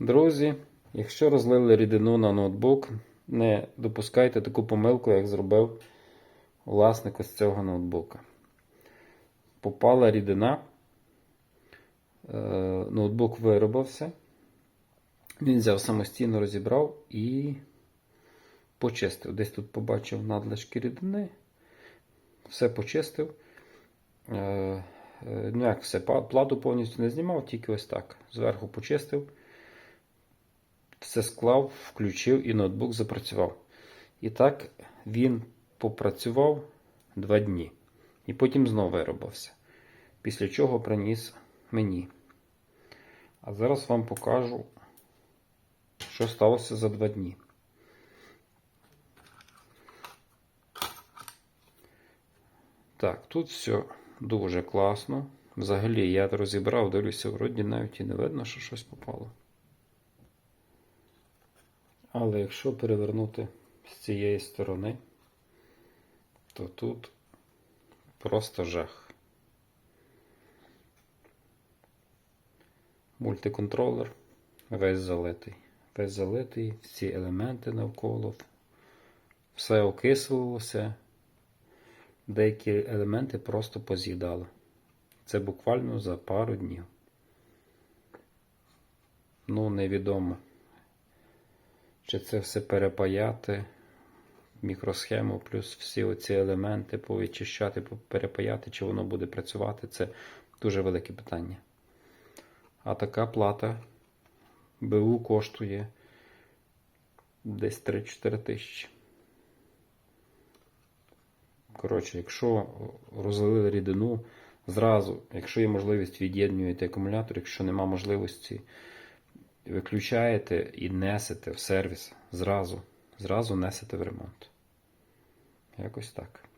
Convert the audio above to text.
Друзі, якщо розлили рідину на ноутбук, не допускайте таку помилку, як зробив власник ось цього ноутбука. Попала рідина, е, ноутбук виробився. Він взяв самостійно розібрав і почистив. Десь тут побачив надлишки рідини, все почистив. Е, е, Ну, як все, плату повністю не знімав, тільки ось так. Зверху почистив, все склав, включив і ноутбук запрацював. І так він попрацював два дні. І потім знову виробився. Після чого приніс мені. А зараз вам покажу, що сталося за два дні. Так, тут все дуже класно. Взагалі, я розібрав, дивлюся, вроді навіть і не видно, що щось попало. Але якщо перевернути з цієї сторони, то тут просто жах. Мультиконтролер весь залитий. Весь залитий, всі елементи навколо. Все окислилося. Деякі елементи просто поз'їдало. Це буквально за пару днів. Ну, невідомо. Чи це все перепаяти, мікросхему, плюс всі оці елементи повідчищати, перепаяти, чи воно буде працювати, це дуже велике питання. А така плата БУ коштує десь 3-4 тисячі. Коротше, якщо розлили рідину, зразу, якщо є можливість, від'єднуєте акумулятор, якщо нема можливості, виключаєте і несете в сервіс зразу. Зразу несете в ремонт. Якось так.